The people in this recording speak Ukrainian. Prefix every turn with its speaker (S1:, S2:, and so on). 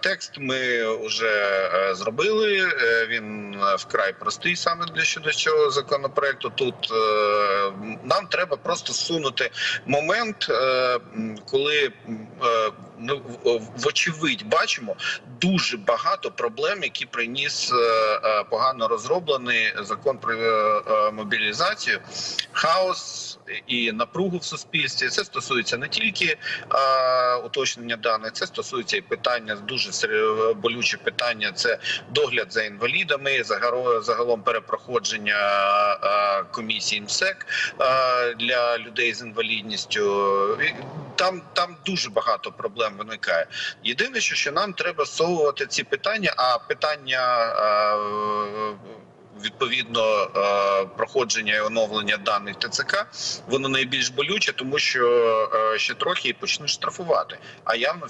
S1: Текст ми вже е, зробили. е, Він е, вкрай простий саме для щодо цього законопроекту. Тут нам треба просто сунути момент, коли ми вочевидь бачимо дуже багато проблем, які приніс погано розроблений закон про мобілізацію, хаос і напругу в суспільстві. Це стосується не тільки уточнення даних, це стосується і питання дуже болюче питання. Це догляд за інвалідами, загалом перепроходження комісії МСЕК для людей з інвалідністю. Там, там дуже багато проблем виникає. Єдине, що, що нам треба совувати ці питання, а питання. Відповідно проходження і оновлення даних ТЦК воно найбільш болюче, тому що ще трохи і почнуть штрафувати. А явно